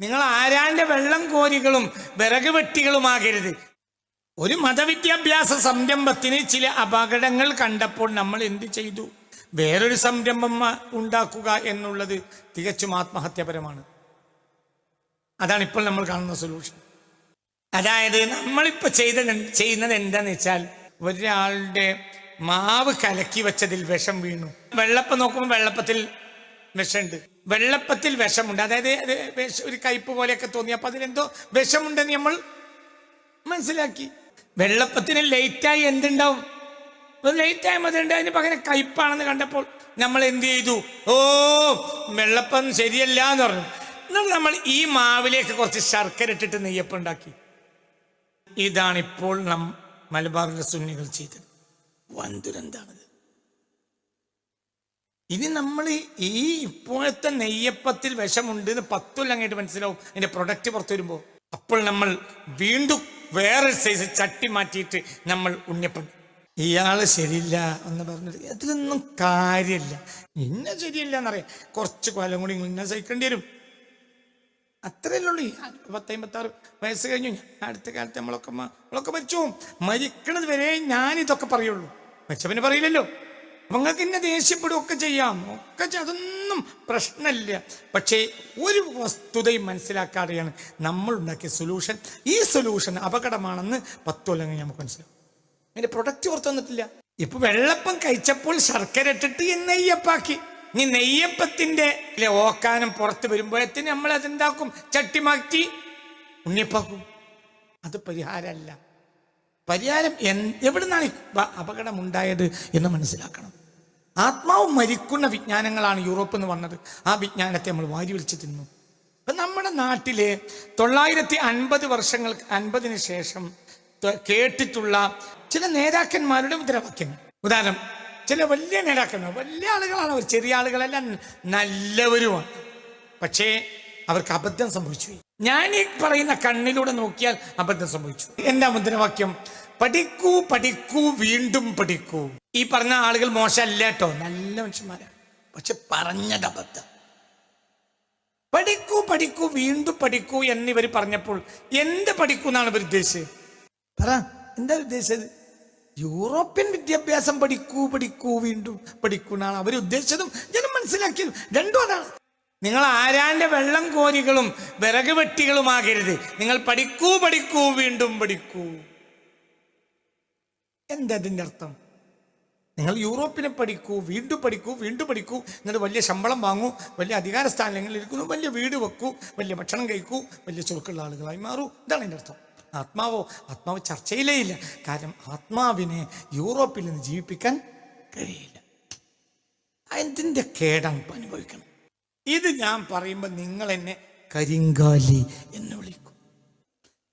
നിങ്ങൾ ആരാന്റെ വെള്ളം കോരികളും വിറക് വെട്ടികളുമാകരുത്. ഒരു മതവിദ്യാഭ്യാസ സംരംഭത്തിന് ചില അപകടങ്ങൾ കണ്ടപ്പോൾ നമ്മൾ എന്ത് ചെയ്തു? വേറൊരു സംരംഭം ഉണ്ടാക്കുക എന്നുള്ളത് തികച്ചും ആത്മഹത്യാപരമാണ്. അതാണ് ഇപ്പോൾ നമ്മൾ കാണുന്ന സൊല്യൂഷൻ അതായത് നമ്മളിപ്പോൾ ചെയ്ത ചെയ്യുന്നത് എന്താന്ന് വെച്ചാൽ ഒരാളുടെ മാവ് കലക്കി വെച്ചതിൽ വിഷം വീണു. വെള്ളപ്പം നോക്കുമ്പോൾ വെള്ളപ്പത്തിൽ വിഷമുണ്ട്. വെള്ളപ്പത്തിൽ വിഷമുണ്ട്. അതായത് ഒരു കയ്പ് പോലെയൊക്കെ തോന്നി. അപ്പൊ അതിലെന്തോ വിഷമുണ്ടെന്ന് നമ്മൾ മനസ്സിലാക്കി. വെള്ളപ്പത്തിന് ലേറ്റായി എന്തുണ്ടാവും? ലേറ്റായി മതിണ്ട് അതിന് പകരം കയ്പാണെന്ന് കണ്ടപ്പോൾ നമ്മൾ എന്ത് ചെയ്തു? ഓ വെള്ളപ്പം ശരിയല്ല എന്ന് പറഞ്ഞു. എന്നിട്ട് നമ്മൾ ഈ മാവിലേക്ക് കുറച്ച് ശർക്കര ഇട്ടിട്ട് നെയ്യപ്പം ഉണ്ടാക്കി. ഇതാണിപ്പോൾ നം മലബാറിലെ സുന്നികൾ ചെയ്തത്. വൻ ദുരന്താണിത് ഇനി നമ്മൾ ഈ ഇപ്പോഴത്തെ നെയ്യപ്പത്തിൽ വിഷമുണ്ട് എന്ന് പത്തുല്ല അങ്ങോട്ട് മനസ്സിലാവും അതിന്റെ പ്രൊഡക്റ്റ് പുറത്തു വരുമ്പോൾ അപ്പോൾ നമ്മൾ വീണ്ടും വേറെ സൈസ് ചട്ടി മാറ്റിയിട്ട് നമ്മൾ ഉണ്ണിയപ്പം. ഇയാൾ ശരിയില്ല എന്ന് പറഞ്ഞത് അതിലൊന്നും കാര്യമില്ല. ഇന്ന ശരിയില്ല എന്നറിയാം. കുറച്ച് കൊല്ലം കൂടി ഇന്ന സഹിക്കേണ്ടി വരും. അത്രയല്ലേ ഉള്ളൂ പത്തമ്പത്താറ് വയസ്സ് കഴിഞ്ഞു. അടുത്ത കാലത്ത് നമ്മളൊക്കെ നമ്മളൊക്കെ മരിച്ചു മരിക്കണത് വരെ ഞാൻ ഇതൊക്കെ പറയുള്ളൂ. മരിച്ചവന് പറയില്ലല്ലോ. നിങ്ങൾക്ക് ഇന്നെ ദേഷ്യപ്പെടുകയൊക്കെ ചെയ്യാം. ഒക്കെ അതൊന്നും പ്രശ്നമില്ല. പക്ഷേ ഒരു വസ്തുതയും മനസ്സിലാക്കാതെയാണ് നമ്മൾ ഉണ്ടാക്കിയ സൊല്യൂഷൻ ഈ സൊല്യൂഷൻ അപകടമാണെന്ന് പത്ത് കഴിഞ്ഞ് നമുക്ക് മനസ്സിലാവും. അതിന്റെ പ്രൊഡക്റ്റ് പുറത്തു വന്നിട്ടില്ല. ഇപ്പൊ വെള്ളപ്പം കഴിച്ചപ്പോൾ ശർക്കര ഇട്ടിട്ട് നെയ്യപ്പാക്കി. ഇനി നെയ്യപ്പത്തിന്റെ ഓക്കാനം പുറത്ത് വരുമ്പോഴത്തേന് നമ്മൾ അതെന്താക്കും? ചട്ടി മാറ്റി ഉണ്ണിയപ്പാക്കും. അത് പരിഹാരമല്ല. പരിഹാരം എൻ- അപകടം ഉണ്ടായത് അപകടമുണ്ടായത് എന്ന് മനസ്സിലാക്കണം. ആത്മാവ് മരിക്കുന്ന വിജ്ഞാനങ്ങളാണ് യൂറോപ്പിൽ നിന്ന് വന്നത് ആ വിജ്ഞാനത്തെ നമ്മൾ വാരി വലിച്ചു തിന്നു. അപ്പം നമ്മുടെ നാട്ടിലെ തൊള്ളായിരത്തി അൻപത് വർഷങ്ങൾ അൻപതിന് ശേഷം കേട്ടിട്ടുള്ള ചില നേതാക്കന്മാരുടെ മുദ്രാവാക്യങ്ങൾ. ഉദാഹരണം ചില വലിയ നേതാക്കന്മാർ വലിയ ആളുകളാണ് അവർ ചെറിയ ആളുകളെല്ലാം നല്ലവരുമാണ്. പക്ഷേ അവർക്ക് അബദ്ധം സംഭവിച്ചു. ഞാൻ ഈ പറയുന്ന കണ്ണിലൂടെ നോക്കിയാൽ അബദ്ധം സംഭവിച്ചു. എന്താ മുദ്രാവാക്യം പഠിക്കൂ പഠിക്കൂ വീണ്ടും പഠിക്കൂ. ഈ പറഞ്ഞ ആളുകൾ മോശമല്ല കേട്ടോ. നല്ല മനുഷ്യന്മാരാണ് പക്ഷെ പറഞ്ഞത് അബദ്ധം. പഠിക്കൂ പഠിക്കൂ വീണ്ടും പഠിക്കൂ എന്നിവർ പറഞ്ഞപ്പോൾ എന്ത് പഠിക്കൂ എന്നാണ് ഇവർ ഉദ്ദേശിച്ചത്? പറ എന്താ ഉദ്ദേശിച്ചത്? യൂറോപ്യൻ വിദ്യാഭ്യാസം പഠിക്കൂ പഠിക്കൂ വീണ്ടും പഠിക്കൂ എന്നാണ് അവർ ഉദ്ദേശിച്ചതും ഞാൻ മനസ്സിലാക്കിയതും. രണ്ടും അതാണ്. നിങ്ങൾ ആരാന്റെ വെള്ളം കോരികളും വിറക് വെട്ടികളുമാകരുത്. നിങ്ങൾ പഠിക്കൂ പഠിക്കൂ വീണ്ടും പഠിക്കൂ. എന്താ അതിന്റെ അർത്ഥം? നിങ്ങൾ യൂറോപ്പിനെ പഠിക്കൂ വീണ്ടും പഠിക്കൂ വീണ്ടും പഠിക്കൂ എന്നിട്ട് വലിയ ശമ്പളം വാങ്ങൂ വലിയ അധികാര സ്ഥാനങ്ങളിൽ ഇരിക്കുന്നു വലിയ വീട് വെക്കൂ വലിയ ഭക്ഷണം കഴിക്കൂ വലിയ ചുരുക്കുള്ള ആളുകളായി മാറൂ. ഇതാണ് എന്റെ അർത്ഥം. ആത്മാവോ ആത്മാവ് ചർച്ചയിലേ ഇല്ല. കാരണം ആത്മാവിനെ യൂറോപ്പിൽ നിന്ന് ജീവിപ്പിക്കാൻ കഴിയില്ല. അതിന്റെ കേടാണ് ഇപ്പം അനുഭവിക്കണം ഇത് ഞാൻ പറയുമ്പോൾ നിങ്ങൾ എന്നെ കരിങ്കാലി എന്ന് വിളിക്കും.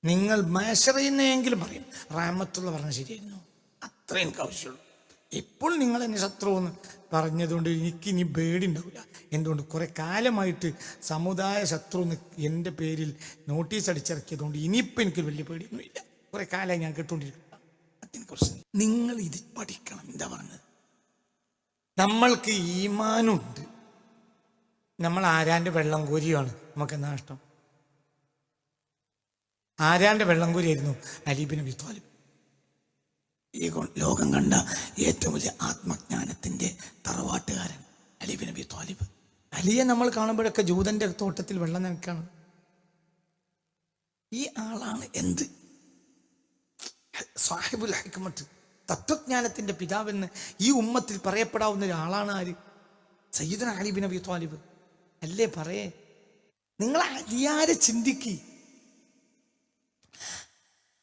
നിങ്ങൾ മേശറിയുന്നെങ്കിലും പറയും. റാമത്തുള്ള പറഞ്ഞ ശരിയായിരുന്നു. അത്രയും കൗശ്യമുള്ളൂ ഇപ്പോൾ നിങ്ങൾ എന്നെ ശത്രു എന്ന് പറഞ്ഞതുകൊണ്ട് എനിക്ക് ഇനി പേടിയുണ്ടാവില്ല. എന്തുകൊണ്ട്? കുറെ കാലമായിട്ട് സമുദായ ശത്രു എന്ന് എന്റെ പേരിൽ നോട്ടീസ് അടിച്ചിറക്കിയതുകൊണ്ട് ഇനിയിപ്പോൾ എനിക്ക് വലിയ പേടിയൊന്നുമില്ല കുറെ കാലമായി ഞാൻ കേട്ടുകൊണ്ടിരിക്കുന്ന അതിനെക്കുറിച്ച് നിങ്ങൾ ഇത് പഠിക്കണം. എന്താ പറഞ്ഞത്? നമ്മൾക്ക് ഈമാനുണ്ട്. നമ്മൾ ആരാന്റെ വെള്ളം കോരിയാണ് നമുക്ക് എന്താ നഷ്ടം? ആരാന്റെ വെള്ളം കോരിയായിരുന്നു അലീബിന് വിത്വാലിബ് ഈ ലോകം കണ്ട ഏറ്റവും വലിയ ആത്മജ്ഞാനത്തിന്റെ തറവാട്ടുകാരൻ അലീബിൻ നബി താലിബ്. അലിയെ നമ്മൾ കാണുമ്പോഴൊക്കെ ജൂതന്റെ തോട്ടത്തിൽ വെള്ളം നിൽക്കാണ്. ഈ ആളാണ് എന്ത്? സാഹിബുൽ ഹൈക്കമത്ത് തത്വജ്ഞാനത്തിന്റെ പിതാവെന്ന് ഈ ഉമ്മത്തിൽ പറയപ്പെടാവുന്ന ഒരാളാണ് ആര്? സയ്യിദന അലിബിൻ നബി താലിബ്. അല്ലേ പറയേ? നിങ്ങൾ അലിയാരെ ചിന്തിക്കി.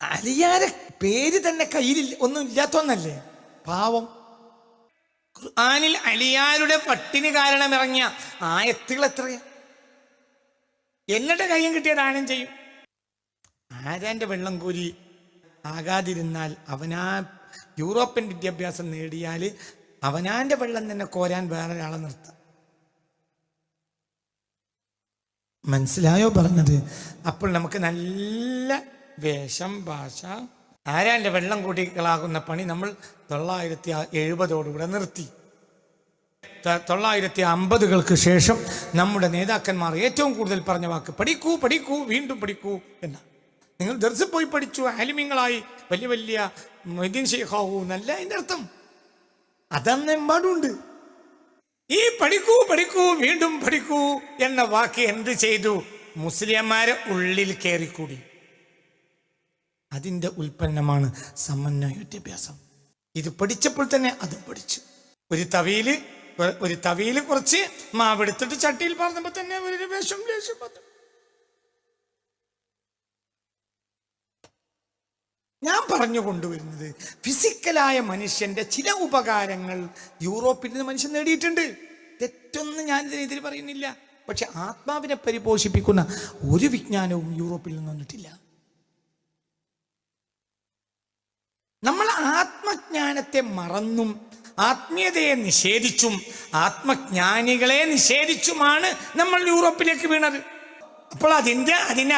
അലിയാരെ പേര് തന്നെ കയ്യിൽ ഒന്നും ഇല്ലാത്തൊന്നല്ലേ? പാവം. ഖുർആാനിൽ അലിയാരുടെ പട്ടിണി കാരണം ഇറങ്ങിയ ആയത്തുകൾ എത്രയാ? എന്നിട്ട് കയ്യും കിട്ടിയ ദാനം ചെയ്യും? ആരാന്റെ വെള്ളം കോരി ആകാതിരുന്നാൽ അവനാ യൂറോപ്യൻ വിദ്യാഭ്യാസം നേടിയാൽ അവനാന്റെ വെള്ളം തന്നെ കോരാൻ വേറെ വേറൊരാളെ നിർത്താം. മനസ്സിലായോ പറഞ്ഞത്? അപ്പോൾ നമുക്ക് നല്ല വേഷം ഭാഷ ആരാന്റെ വെള്ളം കൂട്ടികളാകുന്ന പണി നമ്മൾ തൊള്ളായിരത്തി എഴുപതോടുകൂടെ നിർത്തി. തൊള്ളായിരത്തി അമ്പതുകൾക്ക് ശേഷം നമ്മുടെ നേതാക്കന്മാർ ഏറ്റവും കൂടുതൽ പറഞ്ഞ വാക്ക് പഠിക്കൂ പഠിക്കൂ വീണ്ടും പഠിക്കൂ എന്ന. നിങ്ങൾ ദർസിൽ പോയി പഠിച്ചു ആലിമ്യങ്ങളായി വലിയ വലിയ മൊയ്തീൻ ഷെയ്ഖാവൂ എന്നല്ല അതിന്റെ അർത്ഥം. അതന്നെമ്പാടുണ്ട്. ഈ പഠിക്കൂ പഠിക്കൂ വീണ്ടും പഠിക്കൂ എന്ന വാക്ക് എന്ത് ചെയ്തു? മുസ്ലിംമാരെ ഉള്ളിൽ കയറിക്കൂടി. അതിന്റെ ഉൽപ്പന്നമാണ് സമന്വയ വിദ്യാഭ്യാസം. ഇത് പഠിച്ചപ്പോൾ തന്നെ അത് പഠിച്ചു. ഒരു തവിയിൽ ഒരു തവിയിൽ കുറച്ച് മാവെടുത്തിട്ട് ചട്ടിയിൽ പറഞ്ഞപ്പോൾ തന്നെ ഒരു വേഷം ലേശം പറഞ്ഞു ഞാൻ പറഞ്ഞു കൊണ്ടുവരുന്നത് ഫിസിക്കലായ മനുഷ്യന്റെ ചില ഉപകാരങ്ങൾ യൂറോപ്പിൽ നിന്ന് മനുഷ്യൻ നേടിയിട്ടുണ്ട്. തെറ്റൊന്നും ഞാൻ ഇതിനെതിരെ പറയുന്നില്ല. പക്ഷെ ആത്മാവിനെ പരിപോഷിപ്പിക്കുന്ന ഒരു വിജ്ഞാനവും യൂറോപ്പിൽ നിന്ന് വന്നിട്ടില്ല. നമ്മൾ ആത്മജ്ഞാനത്തെ മറന്നും ആത്മീയതയെ നിഷേധിച്ചും ആത്മജ്ഞാനികളെ നിഷേധിച്ചുമാണ് നമ്മൾ യൂറോപ്പിലേക്ക് വീണത്. അപ്പോൾ അതിന്റെ അതിനെ